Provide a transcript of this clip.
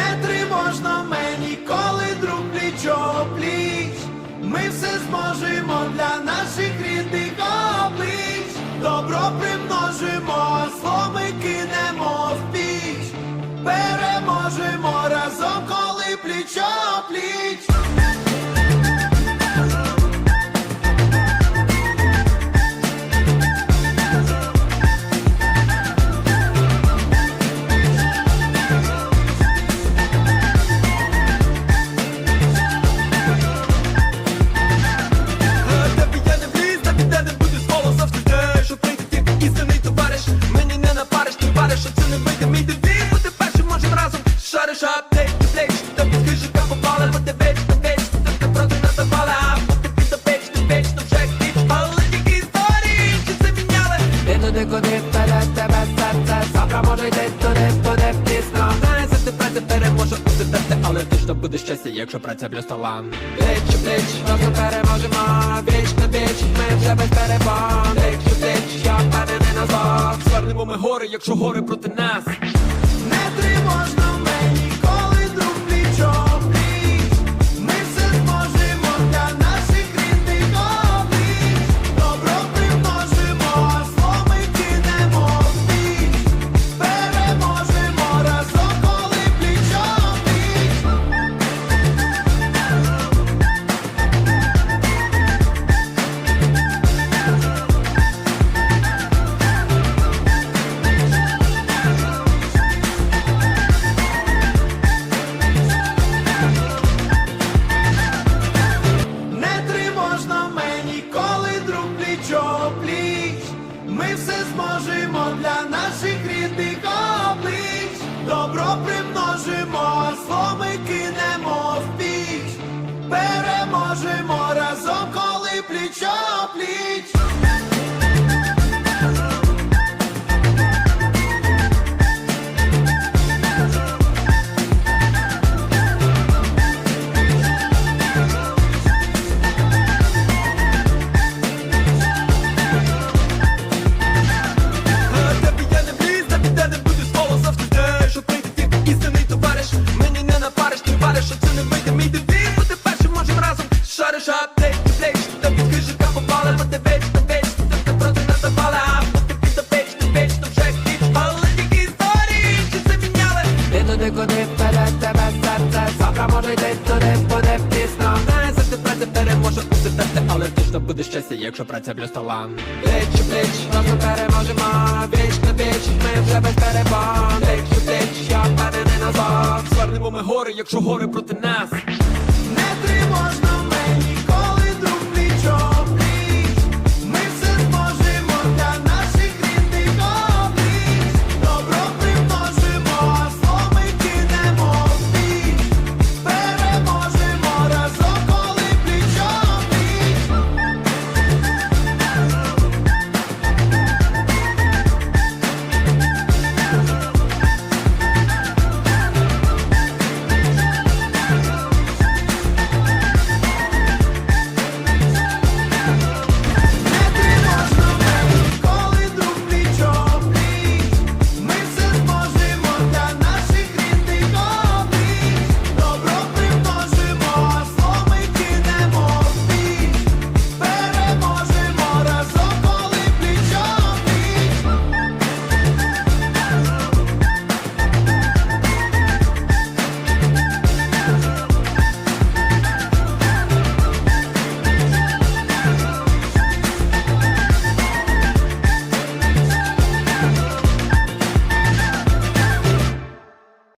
Не тривожно мені, коли друг пліч пліч. Ми все зможемо для наших рідних облич. Добро примножимо, зло ми кинемо в піч. Переможемо разом, коли пліч пліч. Ти куди вперед тебе серце Завтра може йти туди, туди пісно Знає, завжди праця переможе усе терти, але точно буде щастя, якщо праця плюс талант. Пліч у пліч, просто переможемо Віч на віч, ми вже без перебон Пліч у пліч, я впевнений назад Звернемо ми гори, якщо гори проти нас. Все зможемо для наших рідних облич. Добро примножимо, зло ми кинемо в піч. Переможемо разом, коли пліч ти вариш, що це не вийде мій першим можем разом. Шариш аптек, плеч, та попала, бо ти веч, ти веч, ти ти проти. Бути під ти веч, то вже кліч. Але тільки історії, чи це міняли? Ти туди, куди вперед тебе серце Завтра може йти туди, буде пісно Знає, завжди праця переможе усе але точно буде щастя, якщо праця плюс талант. Пліч у пліч, разом якщо горе нас.